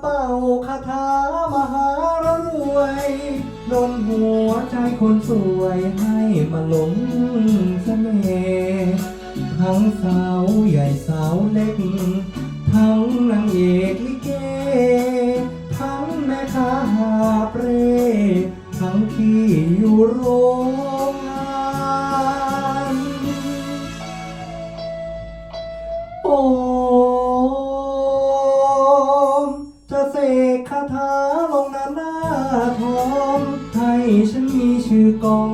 เป่าคาถามหารวยดนหัวใจคนสวยให้มาหลงเสน่ห์ทั้งสาวใหญ่สาวเล็ก ทั้งนางเอกลิเก ทั้งแม่ค้าหาเปรทั้งที่อยู่โรงาถาลงหน้าหน้าทองให้ฉันมีชื่อกอง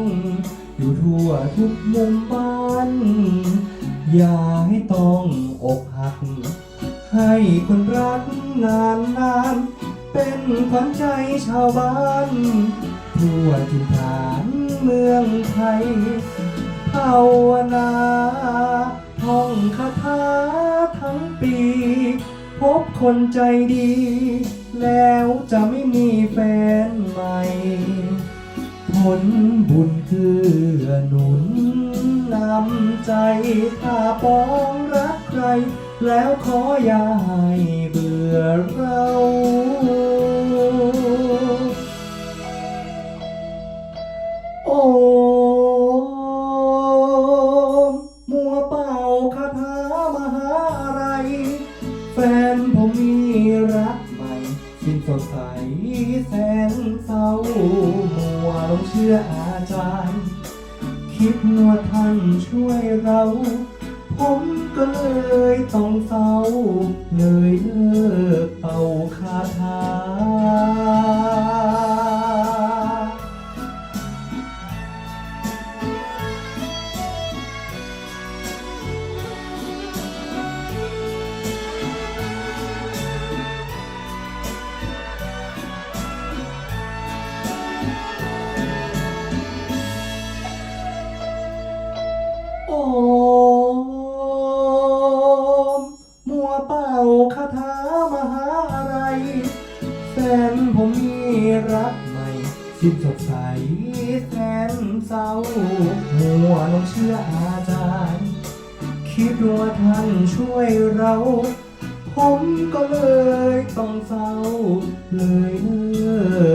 อยู่ทั่วทุกมุมบ้าน อย่าให้ต้องอกหัก ให้คนรักนานนานเป็นขวัญใจชาวบ้าน ทั่วถิ่นฐานเมืองไทยภาวนาท่องคาถาทั้งปี พบคนใจดี แล้วจะไม่มีแฟนใหม่ ผลบุญคือหนุนนำใจถ้าปองรักใคร แล้วขออย่าให้เบื่อเราโอมมัวเป่าคาถามหาอะไร แฟนผมมีรัก สิ้นสดใสแสนเศร้ามัวลงเชื่ออาจารย์ คิดว่าท่านช่วยเรา ผมก็เลยต้องเศร้าเลยเลิก มมัวเป่าคาถามหาอะไร แฟนผมมีรักใหม่ สิ้นสดใสแสนเศร้ามัวลงเชื่ออาจารย์ คิดว่าท่านช่วยเรา ผมก็เลยต้องเศร้าเลยเลิ